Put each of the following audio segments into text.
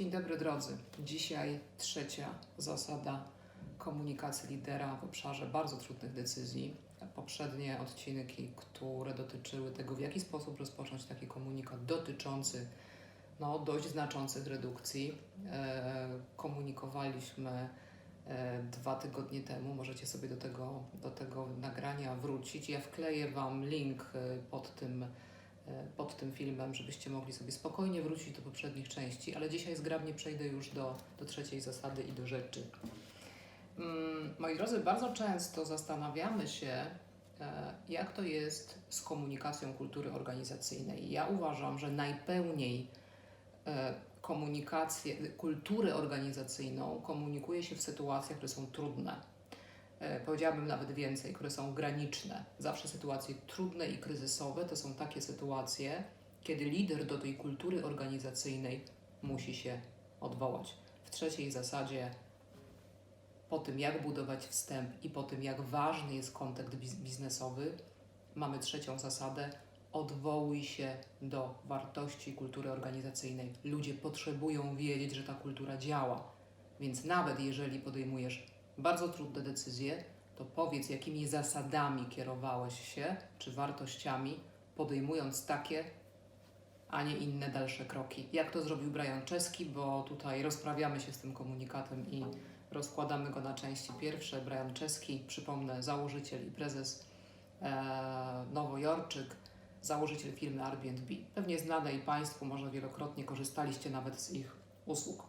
Dzień dobry drodzy. Dzisiaj trzecia zasada komunikacji lidera w obszarze bardzo trudnych decyzji. Poprzednie odcinki, które dotyczyły tego, w jaki sposób rozpocząć taki komunikat dotyczący no, dość znaczących redukcji, e, komunikowaliśmy e, dwa tygodnie temu. Możecie sobie do tego, do tego nagrania wrócić. Ja wkleję Wam link e, pod tym pod tym filmem, żebyście mogli sobie spokojnie wrócić do poprzednich części, ale dzisiaj zgrabnie przejdę już do, do trzeciej zasady i do rzeczy. Mm, Moi drodzy, bardzo często zastanawiamy się, e, jak to jest z komunikacją kultury organizacyjnej. Ja uważam, że najpełniej e, komunikację, kulturę organizacyjną komunikuje się w sytuacjach, które są trudne. E, Powiedziałabym nawet więcej, które są graniczne. Zawsze sytuacje trudne i kryzysowe to są takie sytuacje, kiedy lider do tej kultury organizacyjnej musi się odwołać. W trzeciej zasadzie, po tym jak budować wstęp i po tym jak ważny jest kontakt biz- biznesowy, mamy trzecią zasadę: odwołuj się do wartości kultury organizacyjnej. Ludzie potrzebują wiedzieć, że ta kultura działa. Więc nawet jeżeli podejmujesz bardzo trudne decyzje, to powiedz, jakimi zasadami kierowałeś się, czy wartościami, podejmując takie, a nie inne dalsze kroki. Jak to zrobił Brian Czeski, bo tutaj rozprawiamy się z tym komunikatem i rozkładamy go na części pierwsze. Brian Czeski, przypomnę, założyciel i prezes e, Nowojorczyk, założyciel firmy Airbnb. Pewnie znanej Państwu, może wielokrotnie korzystaliście nawet z ich usług.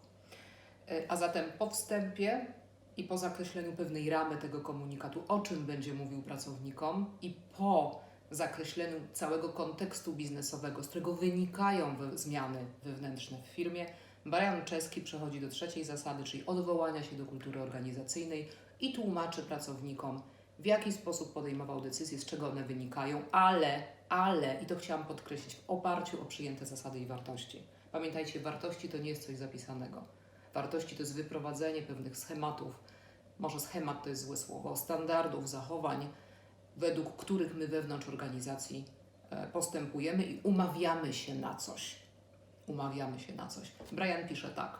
E, A zatem po wstępie i po zakreśleniu pewnej ramy tego komunikatu, o czym będzie mówił pracownikom, i po zakreśleniu całego kontekstu biznesowego, z którego wynikają zmiany wewnętrzne w firmie, Brian Czeski przechodzi do trzeciej zasady, czyli odwołania się do kultury organizacyjnej i tłumaczy pracownikom, w jaki sposób podejmował decyzje, z czego one wynikają, ale, ale, i to chciałam podkreślić, w oparciu o przyjęte zasady i wartości. Pamiętajcie, wartości to nie jest coś zapisanego. Wartości to jest wyprowadzenie pewnych schematów, może schemat to jest złe słowo, standardów, zachowań, według których my wewnątrz organizacji e, postępujemy i umawiamy się na coś. Umawiamy się na coś. Brian pisze tak.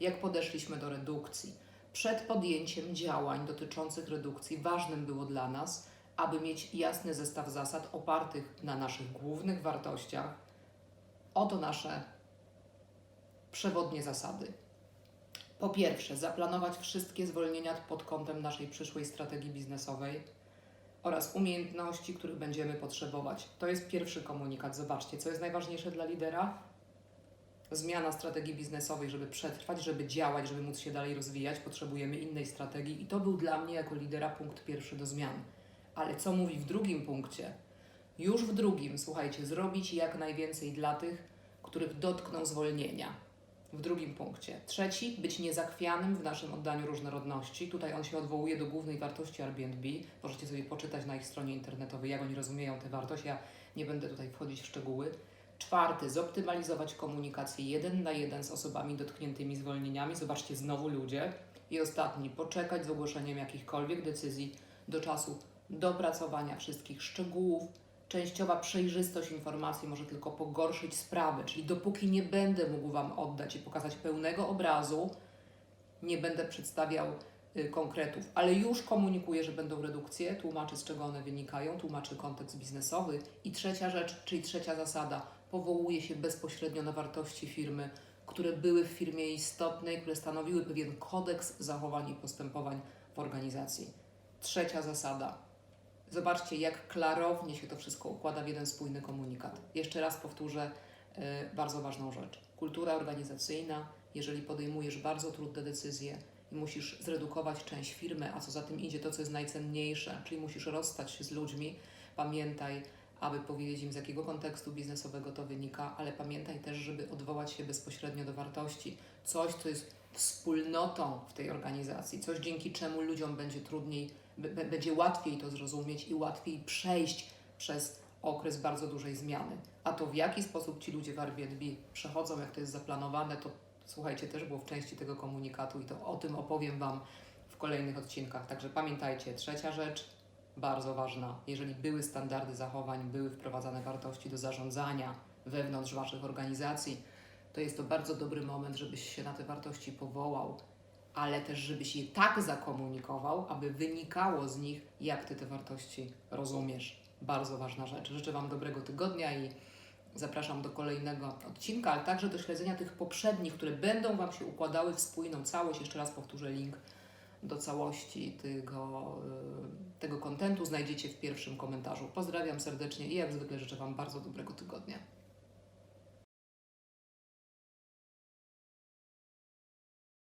Jak podeszliśmy do redukcji? Przed podjęciem działań dotyczących redukcji ważnym było dla nas, aby mieć jasny zestaw zasad opartych na naszych głównych wartościach. Oto nasze przewodnie zasady. Po pierwsze, zaplanować wszystkie zwolnienia pod kątem naszej przyszłej strategii biznesowej oraz umiejętności, których będziemy potrzebować. To jest pierwszy komunikat. Zobaczcie, co jest najważniejsze dla lidera? Zmiana strategii biznesowej, żeby przetrwać, żeby działać, żeby móc się dalej rozwijać, potrzebujemy innej strategii i to był dla mnie jako lidera punkt pierwszy do zmian. Ale co mówi w drugim punkcie? Już w drugim, słuchajcie, zrobić jak najwięcej dla tych, których dotkną zwolnienia w drugim punkcie. Trzeci, być niezachwianym w naszym oddaniu różnorodności. Tutaj on się odwołuje do głównej wartości Airbnb. Możecie sobie poczytać na ich stronie internetowej, jak oni rozumieją tę wartość. Ja nie będę tutaj wchodzić w szczegóły. Czwarty, zoptymalizować komunikację jeden na jeden z osobami dotkniętymi zwolnieniami. Zobaczcie, znowu ludzie. I ostatni, poczekać z ogłoszeniem jakichkolwiek decyzji do czasu dopracowania wszystkich szczegółów, częściowa przejrzystość informacji może tylko pogorszyć sprawę, czyli dopóki nie będę mógł Wam oddać i pokazać pełnego obrazu, nie będę przedstawiał y, konkretów, ale już komunikuję, że będą redukcje, tłumaczę z czego one wynikają, tłumaczę kontekst biznesowy. I trzecia rzecz, czyli trzecia zasada, powołuje się bezpośrednio na wartości firmy, które były w firmie istotnej, które stanowiły pewien kodeks zachowań i postępowań w organizacji. Trzecia zasada, Zobaczcie, jak klarownie się to wszystko układa w jeden spójny komunikat. Jeszcze raz powtórzę e, bardzo ważną rzecz. Kultura organizacyjna, jeżeli podejmujesz bardzo trudne decyzje i musisz zredukować część firmy, a co za tym idzie to, co jest najcenniejsze, czyli musisz rozstać się z ludźmi, pamiętaj, aby powiedzieć im, z jakiego kontekstu biznesowego to wynika, ale pamiętaj też, żeby odwołać się bezpośrednio do wartości. Coś, co jest wspólnotą w tej organizacji, coś dzięki czemu ludziom będzie trudniej, będzie łatwiej to zrozumieć i łatwiej przejść przez okres bardzo dużej zmiany. A to w jaki sposób ci ludzie w Airbnb przechodzą, jak to jest zaplanowane, to słuchajcie, też było w części tego komunikatu i to o tym opowiem Wam w kolejnych odcinkach. Także pamiętajcie, trzecia rzecz, bardzo ważna, jeżeli były standardy zachowań, były wprowadzane wartości do zarządzania wewnątrz Waszych organizacji, to jest to bardzo dobry moment, żebyś się na te wartości powołał, ale też żebyś je tak zakomunikował, aby wynikało z nich, jak ty te wartości rozumiesz. Bardzo ważna rzecz. Życzę Wam dobrego tygodnia i zapraszam do kolejnego odcinka, ale także do śledzenia tych poprzednich, które będą Wam się układały w spójną całość. Jeszcze raz powtórzę link do całości tego, y, tego kontentu znajdziecie w pierwszym komentarzu. Pozdrawiam serdecznie i jak zwykle życzę Wam bardzo dobrego tygodnia.